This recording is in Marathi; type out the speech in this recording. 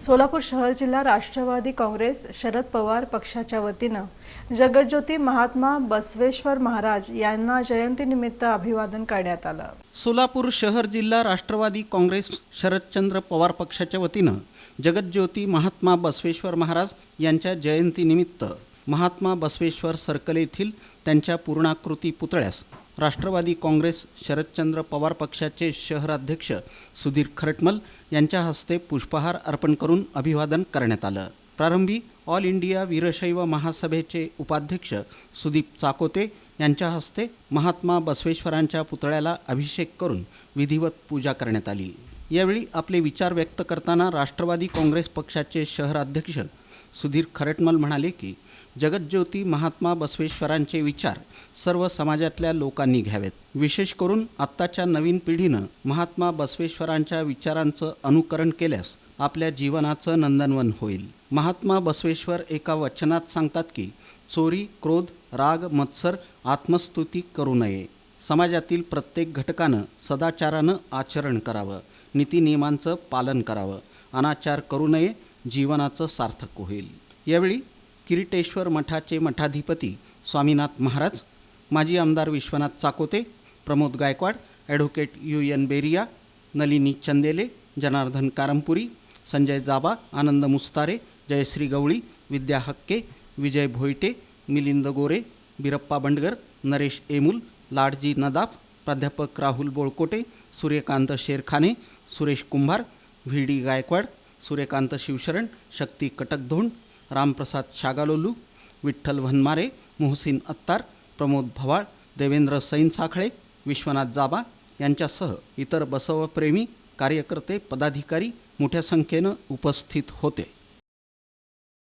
सोलापूर शहर जिल्हा राष्ट्रवादी काँग्रेस शरद पवार पक्षाच्या वतीनं जगज्योती महात्मा बसवेश्वर महाराज यांना जयंतीनिमित्त अभिवादन करण्यात आलं. सोलापूर शहर जिल्हा राष्ट्रवादी काँग्रेस शरदचंद्र पवार पक्षाच्या वतीनं जगज्योती महात्मा बसवेश्वर महाराज यांच्या जयंतीनिमित्त महात्मा बसवेश्वर सर्कल येथील त्यांच्या पूर्णाकृती पुतळ्यास राष्ट्रवादी काँग्रेस शरदचंद्र पवार पक्षाचे शहराध्यक्ष सुधीर खरटमल यांच्या हस्ते पुष्पहार अर्पण करून अभिवादन करण्यात आलं. प्रारंभी ऑल इंडिया वीरशैव महासभेचे उपाध्यक्ष सुदीप चाकोते यांच्या हस्ते महात्मा बसवेश्वरांच्या पुतळ्याला अभिषेक करून विधिवत पूजा करण्यात आली. यावेळी आपले विचार व्यक्त करताना राष्ट्रवादी काँग्रेस पक्षाचे शहराध्यक्ष सुधीर खरटमल म्हणाले की जगज्योती महात्मा बसवेश्वरांचे विचार सर्व समाजातल्या लोकांनी घ्यावेत. विशेष करून आत्ताच्या नवीन पिढीनं महात्मा बसवेश्वरांच्या विचारांचं अनुकरण केल्यास आपल्या जीवनाचं नंदनवन होईल. महात्मा बसवेश्वर एका वचनात सांगतात की चोरी क्रोध राग मत्सर आत्मस्तुती करू नये. समाजातील प्रत्येक घटकानं सदाचारानं आचरण करावं. नीतीनियमांचं पालन करावं. अनाचार करू नये. जीवनाचं सार्थक होईल. यावेळी किरीटेश्वर मठाचे मठाधिपती स्वामीनाथ महाराज माजी आमदार Vishwanath Chakote Pramod Gaikwad advocate U N Beriya Nalini Chandele Janardan Karampuri Sanjay Jaba Anand Mustare Jayashree गवळी विद्या हक्के विजय भोईटे मिलिंद गोरे बिरप्पा बंडगर नरेश एमुल लाडजी नदाफ प्राध्यापक राहुल बोळकोटे सूर्यकांत शेरखाने सुरेश कुंभार व्ही डी गायकवाड सूर्यकांत शिवशरण शक्ती कटकधोंड रामप्रसाद शागालोलू विठ्ठल वनमारे मोहसिन अत्तार प्रमोद भवाळ देवेंद्र सैनसाखळे विश्वनाथ जाबा यांच्यासह इतर बसवप्रेमी कार्यकर्ते पदाधिकारी मोठ्या संख्येनं उपस्थित होते.